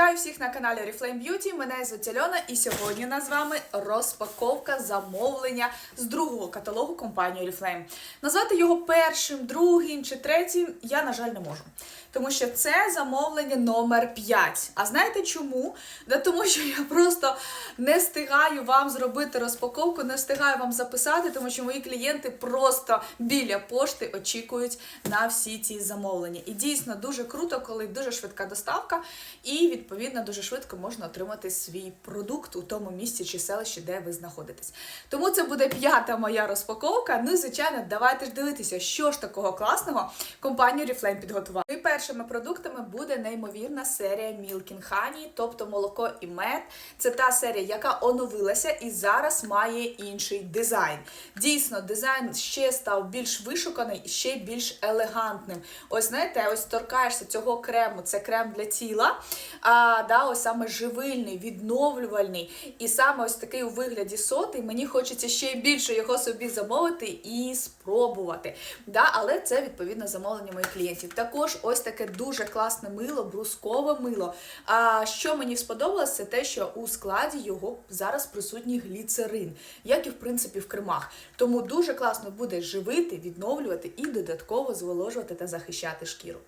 Вітаю всіх на каналі Reflame Beauty. Мене звуть Альона, і сьогодні у нас з вами розпаковка замовлення з другого каталогу компанії Reflame. Назвати його першим, другим чи третім я, на жаль, не можу. Тому що це замовлення номер 5. А знаєте чому? Да тому що я просто не встигаю вам зробити розпаковку, не встигаю вам записати, тому що мої клієнти просто біля пошти очікують на всі ці замовлення. І дійсно дуже круто, коли дуже швидка доставка, і відповідно дуже швидко можна отримати свій продукт у тому місці чи селищі, де ви знаходитесь. Тому це буде п'ята моя розпаковка. Ну і звичайно, давайте ж дивитися, що ж такого класного компанія Oriflame підготувала. Першими продуктами буде неймовірна серія Milk and Honey, тобто молоко і мед. Це та серія, яка оновилася і зараз має інший дизайн. Дійсно, дизайн ще став більш вишуканий і ще більш елегантним. Ось знаєте, ось торкаєшся цього крему, це крем для тіла. А, да, ось саме живильний, відновлювальний. І саме ось такий у вигляді соти. Мені хочеться ще більше його собі замовити і спробувати. Да, але це відповідно замовлення моїх клієнтів. Також ось таке дуже класне мило, брускове мило. А що мені сподобалось, це те, що у складі його зараз присутній гліцерин, як і в принципі в кремах. Тому дуже класно буде живити, відновлювати і додатково зволожувати та захищати шкіру.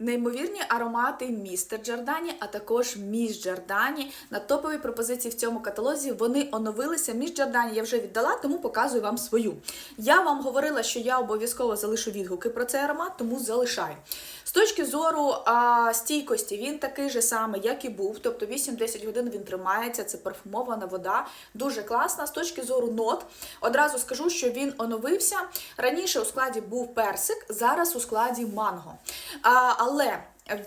Неймовірні аромати містер Джордані, а також міс Джордані. На топові пропозиції в цьому каталозі вони оновилися. Міс Джордані я вже віддала, тому показую вам свою. Я вам говорила, що я обов'язково залишу відгуки про цей аромат, тому залишаю. Точки зору а, стійкості, він такий же самий, як і був. Тобто 8-10 годин він тримається, це парфумована вода, дуже класна. З точки зору нот, одразу скажу, що він оновився. Раніше у складі був персик, зараз у складі манго. А, але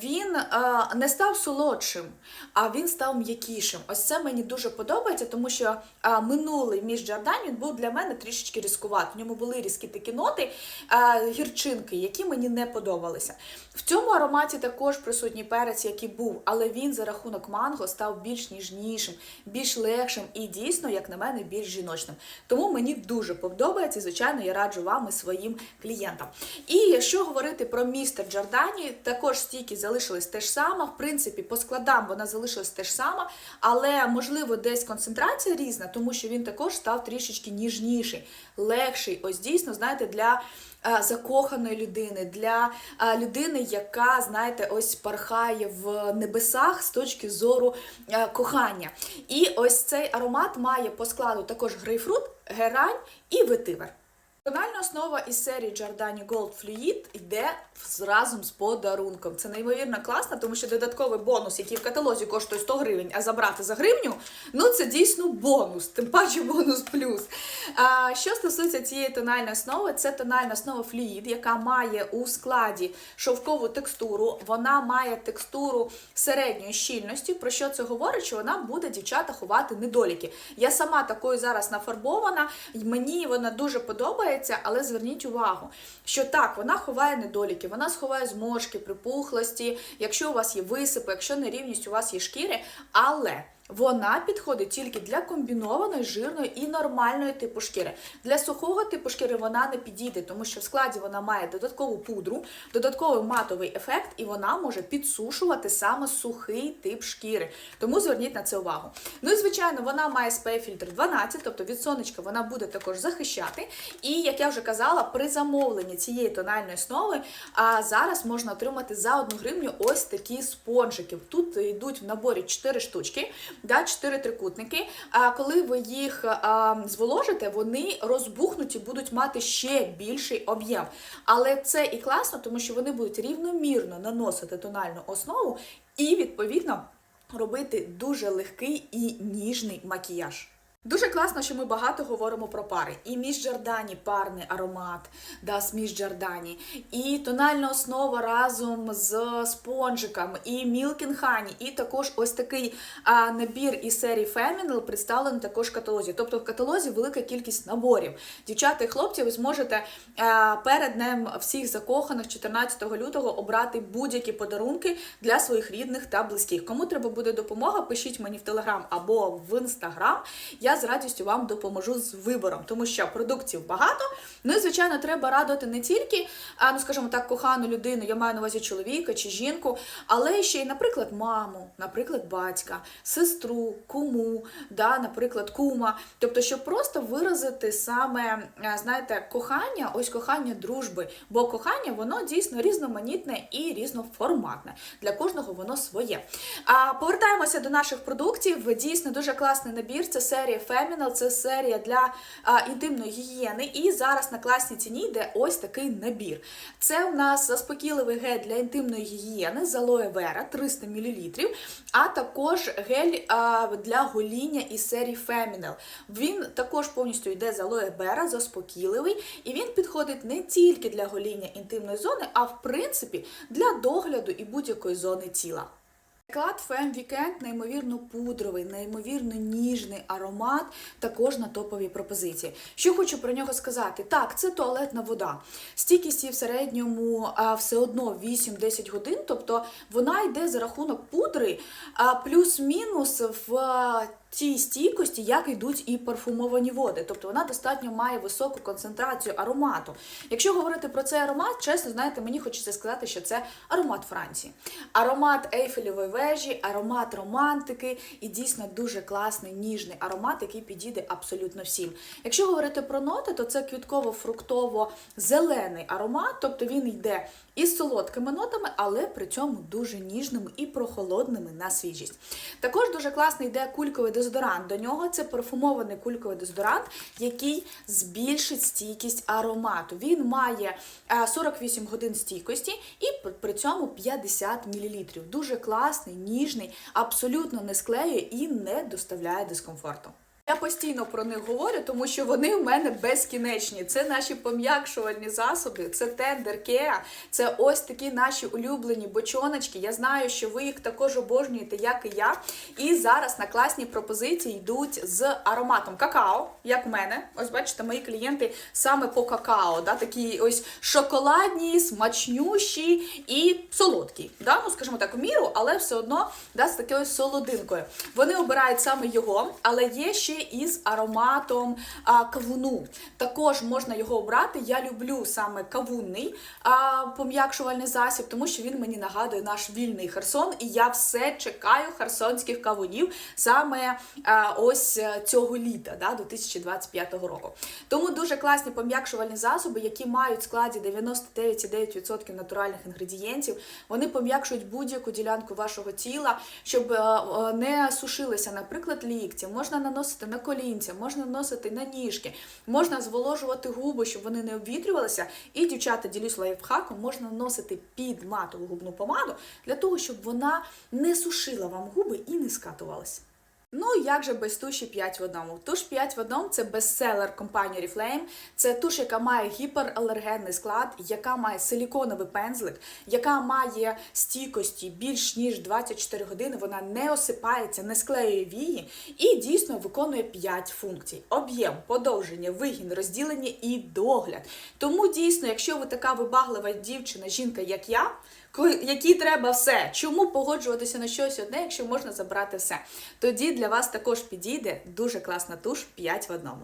він а, не став солодшим, а він став м'якішим. Ось це мені дуже подобається, тому що а, минулий між Джордані він був для мене трішечки різкуват. В ньому були різкі такі ноти, а, гірчинки, які мені не подобалися. В цьому ароматі також присутній перець, який був, але він за рахунок манго став більш ніжнішим, більш легшим і дійсно, як на мене, більш жіночним. Тому мені дуже подобається, звичайно, я раджу вам і своїм клієнтам. І якщо говорити про містер Джордані, також стійки залишились те ж саме. В принципі, по складам вона залишилась те ж саме, але можливо десь концентрація різна, тому що він також став трішечки ніжніший, легший. Ось дійсно, знаєте, для е, закоханої людини, для е, людини, яка, знаєте, ось пархає в небесах з точки зору е, кохання. І ось цей аромат має по складу також грейпфрут, герань і ветивер. Тональна основа із серії Giordani Gold Fluid йде разом з подарунком. Це неймовірно класно, тому що додатковий бонус, який в каталозі коштує 100 гривень, а забрати за гривню, ну це дійсно бонус, тим паче бонус плюс. А, що стосується цієї тональної основи, це тональна основа Fluid, яка має у складі шовкову текстуру, вона має текстуру середньої щільності. Про що це говорить? Що вона буде дівчата ховати недоліки. Я сама такою зараз нафарбована, мені вона дуже подобається, але зверніть увагу, що так, вона ховає недоліки, вона сховає зморшки, припухлості, якщо у вас є висипи, якщо нерівність у вас є шкіри, але. Вона підходить тільки для комбінованої, жирної і нормальної типу шкіри. Для сухого типу шкіри вона не підійде, тому що в складі вона має додаткову пудру, додатковий матовий ефект, і вона може підсушувати саме сухий тип шкіри. Тому зверніть на це увагу. Ну і звичайно, вона має SPF фільтр 12, тобто від сонечка вона буде також захищати. І як я вже казала, при замовленні цієї тональної основи а зараз можна отримати за 1 гривню ось такі спонжики. Тут йдуть в наборі 4 штучки да, 4 трикутники. А коли ви їх а, зволожите, вони розбухнуті, будуть мати ще більший об'єм. Але це і класно, тому що вони будуть рівномірно наносити тональну основу і, відповідно, робити дуже легкий і ніжний макіяж. Дуже класно, що ми багато говоримо про пари. І між Джордані парний аромат, да, між Джордані, і тональна основа разом з спонжиком, і and Honey, і також ось такий а, набір із серії Feminine представлений також в каталозі. Тобто в каталозі велика кількість наборів. Дівчата і хлопці, ви зможете а, перед днем всіх закоханих 14 лютого обрати будь-які подарунки для своїх рідних та близьких. Кому треба буде допомога, пишіть мені в Телеграм або в Інстаграм. Я я з радістю вам допоможу з вибором, тому що продуктів багато. Ну і звичайно, треба радувати не тільки, ну скажімо так, кохану людину, я маю на увазі чоловіка чи жінку, але ще й, наприклад, маму, наприклад, батька, сестру, куму, да, наприклад, кума. Тобто, щоб просто виразити саме, знаєте, кохання, ось кохання дружби. Бо кохання воно дійсно різноманітне і різноформатне. Для кожного воно своє. А повертаємося до наших продуктів. Дійсно дуже класний набір. Це серія Feminal, це серія для а, інтимної гігієни. І зараз на класній ціні йде ось такий набір. Це у нас заспокійливий гель для інтимної гігієни з алоє вера 300 мл, а також гель а, для гоління із серії Feminal. Він також повністю йде з алоє вера, заспокійливий, і він підходить не тільки для гоління інтимної зони, а в принципі для догляду і будь-якої зони тіла. Клад Фем Вікенд неймовірно пудровий, неймовірно ніжний аромат, також на топовій пропозиції. Що хочу про нього сказати? Так, це туалетна вода. Стійкість її в середньому а, все одно 8-10 годин, тобто вона йде за рахунок пудри, а плюс-мінус в а, тій стійкості, як йдуть і парфумовані води. Тобто вона достатньо має високу концентрацію аромату. Якщо говорити про цей аромат, чесно, знаєте, мені хочеться сказати, що це аромат Франції. Аромат Ейфелевої вежі, аромат романтики і дійсно дуже класний ніжний аромат, який підійде абсолютно всім. Якщо говорити про ноти, то це квітково-фруктово-зелений аромат, тобто він йде із солодкими нотами, але при цьому дуже ніжними і прохолодними на свіжість. Також дуже класний йде кульковий дезодорант. До нього це парфумований кульковий дезодорант, який збільшить стійкість аромату. Він має е, 48 годин стійкості і при цьому 50 мл. Дуже класний, ніжний, абсолютно не склеює і не доставляє дискомфорту. Я постійно про них говорю, тому що вони в мене безкінечні. Це наші пом'якшувальні засоби, це тендер Кеа, це ось такі наші улюблені бочоночки. Я знаю, що ви їх також обожнюєте, як і я. І зараз на класні пропозиції йдуть з ароматом какао, як в мене. Ось бачите, мої клієнти саме по какао, да, такі ось шоколадні, смачнющі і солодкі. Да? Ну, скажімо так, в міру, але все одно да, з такою солодинкою. Вони обирають саме його, але є ще із ароматом а, кавуну. Також можна його обрати. Я люблю саме кавунний а, пом'якшувальний засіб, тому що він мені нагадує наш вільний Херсон, і я все чекаю херсонських кавунів саме а, ось е, цього літа, да, 2025 року. Тому дуже класні пом'якшувальні засоби, які мають в складі 99,9% натуральних інгредієнтів. Вони пом'якшують будь-яку ділянку вашого тіла, щоб е, е, не сушилися, наприклад, лікті. Можна наносити на колінця, можна наносити на ніжки, можна зволожувати губи, щоб вони не обвітрювалися. І дівчата ділюсь лайфхаком, можна наносити під матову губну помаду для того, щоб вона не сушила вам губи і не скатувалася. Ну як же без туші 5 в одному? Туш 5 в одному це бестселер компанії Oriflame. Це туш, яка має гіпералергенний склад, яка має силіконовий пензлик, яка має стійкості більш ніж 24 години. Вона не осипається, не склеює вії і дійсно виконує 5 функцій: об'єм, подовження, вигін, розділення і догляд. Тому дійсно, якщо ви така вибаглива дівчина, жінка, як я. Якій треба все. Чому погоджуватися на щось одне, якщо можна забрати все? Тоді для вас також підійде дуже класна туш 5 в одному.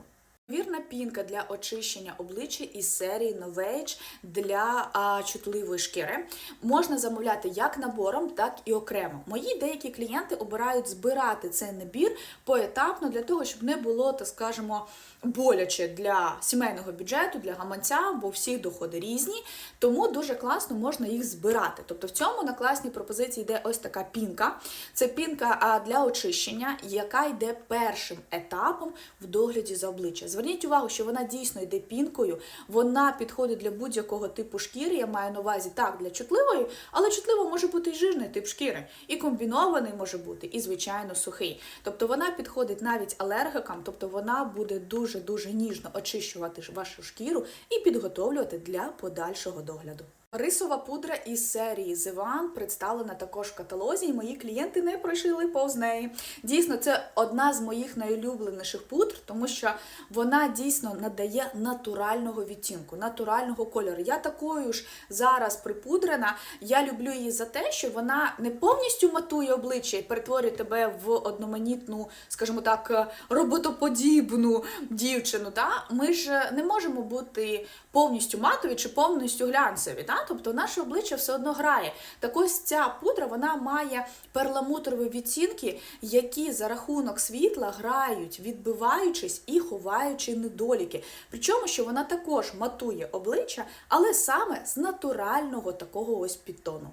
Вірна пінка для очищення обличчя із серії Novage для а, чутливої шкіри можна замовляти як набором, так і окремо. Мої деякі клієнти обирають збирати цей набір поетапно для того, щоб не було, так скажемо, боляче для сімейного бюджету, для гаманця, бо всі доходи різні. Тому дуже класно можна їх збирати. Тобто в цьому на класній пропозиції йде ось така пінка. Це пінка для очищення, яка йде першим етапом в догляді за обличчя. Зверніть увагу, що вона дійсно йде пінкою, вона підходить для будь-якого типу шкіри. Я маю на увазі так для чутливої, але чутливо може бути і жирний тип шкіри, і комбінований може бути, і звичайно сухий. Тобто вона підходить навіть алергикам, тобто вона буде дуже дуже ніжно очищувати вашу шкіру і підготовлювати для подальшого догляду. Рисова пудра із серії The One представлена також в каталозі, і мої клієнти не пройшли повз неї. Дійсно, це одна з моїх найулюбленіших пудр, тому що вона дійсно надає натурального відтінку, натурального кольору. Я такою ж зараз припудрена. Я люблю її за те, що вона не повністю матує обличчя і перетворює тебе в одноманітну, скажімо так, роботоподібну дівчину. Та? Ми ж не можемо бути повністю матові чи повністю глянцеві. Та? Тобто наше обличчя все одно грає. Так ось ця пудра вона має перламутрові відтінки, які за рахунок світла грають, відбиваючись і ховаючи недоліки. Причому, що вона також матує обличчя, але саме з натурального такого ось підтону.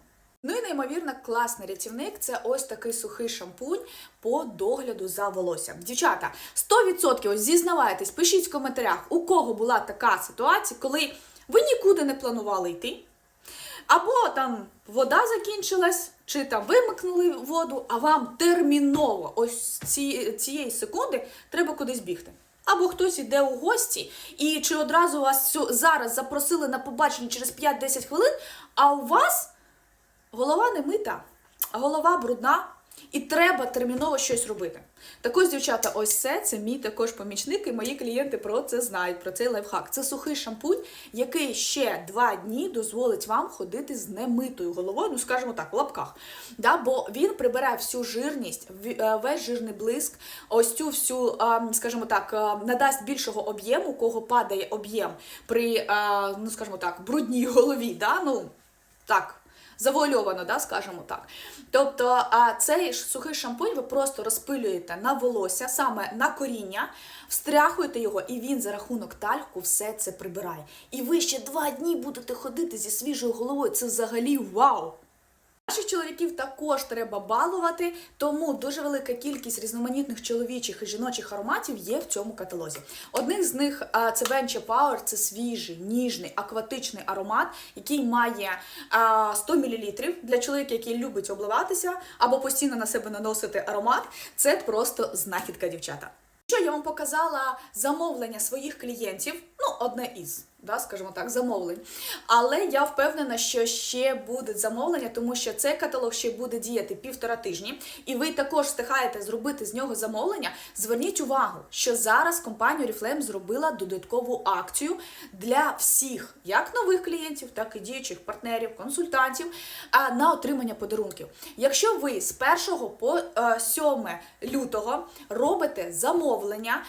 Ну і неймовірно класний рятівник це ось такий сухий шампунь по догляду за волоссям. Дівчата, 100% ось зізнавайтесь, пишіть в коментарях, у кого була така ситуація, коли ви нікуди не планували йти, або там вода закінчилась, чи там вимикнули воду, а вам терміново ось ці, цієї секунди треба кудись бігти. Або хтось іде у гості, і чи одразу вас зараз запросили на побачення через 5-10 хвилин, а у вас голова не мита, голова брудна, і треба терміново щось робити. Так ось, дівчата, ось це, це мій також помічник, і мої клієнти про це знають, про цей лайфхак. Це сухий шампунь, який ще два дні дозволить вам ходити з немитою головою, ну скажімо так, в лапках. Да? Бо він прибирає всю жирність, е, весь жирний блиск, ось цю всю, ем, скажімо так, е, надасть більшого об'єму, кого падає об'єм при, е, ну скажімо так, брудній голові. Да? Ну, так, завуальовано, да, скажімо так. Тобто, а цей сухий шампунь ви просто розпилюєте на волосся, саме на коріння, встряхуєте його, і він за рахунок тальку все це прибирає. І ви ще два дні будете ходити зі свіжою головою. Це взагалі вау! Наших чоловіків також треба балувати, тому дуже велика кількість різноманітних чоловічих і жіночих ароматів є в цьому каталозі. Одним з них це Venture Power, це свіжий, ніжний, акватичний аромат, який має а, 100 мл для чоловіка, який любить обливатися або постійно на себе наносити аромат. Це просто знахідка дівчата. Що я вам показала замовлення своїх клієнтів, ну, одне із, да, скажімо так, замовлень. Але я впевнена, що ще будуть замовлення, тому що цей каталог ще буде діяти півтора тижні, і ви також встигаєте зробити з нього замовлення. Зверніть увагу, що зараз компанія Oriflame зробила додаткову акцію для всіх, як нових клієнтів, так і діючих партнерів, консультантів, на отримання подарунків. Якщо ви з 1 по е, 7 лютого робите замовлення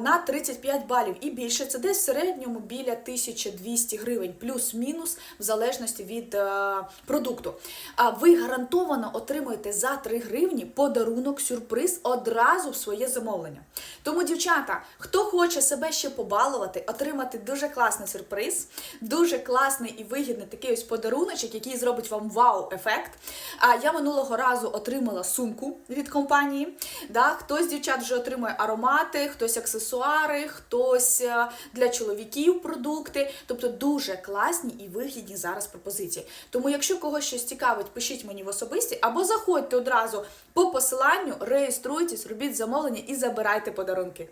на 35 балів і більше, це десь в середньому біля 1200 гривень, плюс-мінус, в залежності від е, продукту. А ви гарантовано отримуєте за 3 гривні подарунок сюрприз одразу в своє замовлення. Тому, дівчата, хто хоче себе ще побалувати, отримати дуже класний сюрприз, дуже класний і вигідний такий ось подаруночок, який зробить вам вау-ефект. А я минулого разу отримала сумку від компанії. Да? Хтось дівчат вже отримує аромати, хтось аксесуари, хтось е, для чоловіків продукти. Тобто дуже класні і вигідні зараз пропозиції. Тому, якщо когось щось цікавить, пишіть мені в особисті або заходьте одразу по посиланню, реєструйтесь, робіть замовлення і забирайте подарунки.